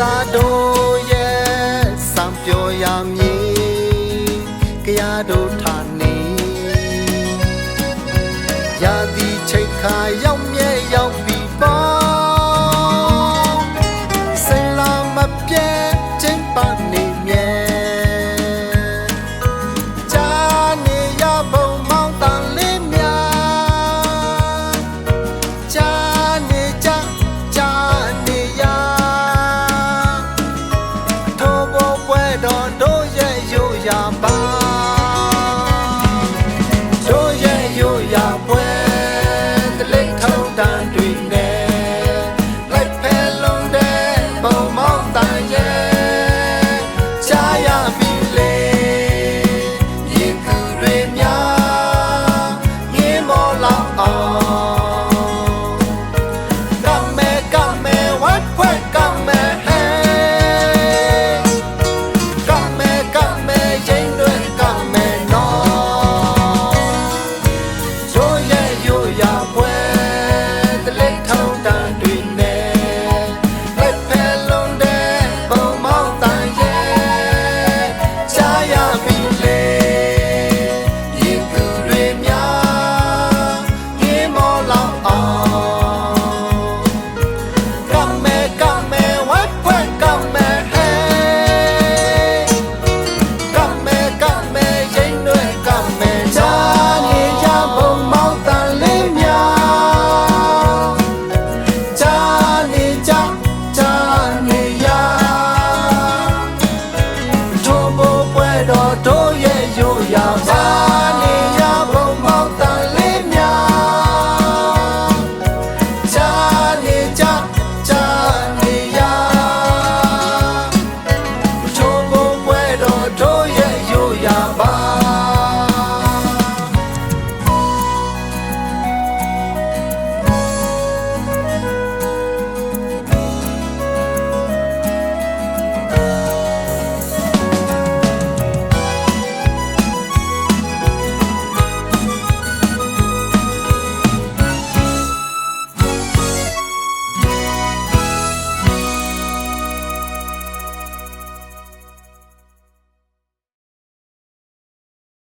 သာတို့ရဲ့စံပြောရမည်ကြရတို့ထာနေရာဒီချိန်ခါရောက်မြ 下坡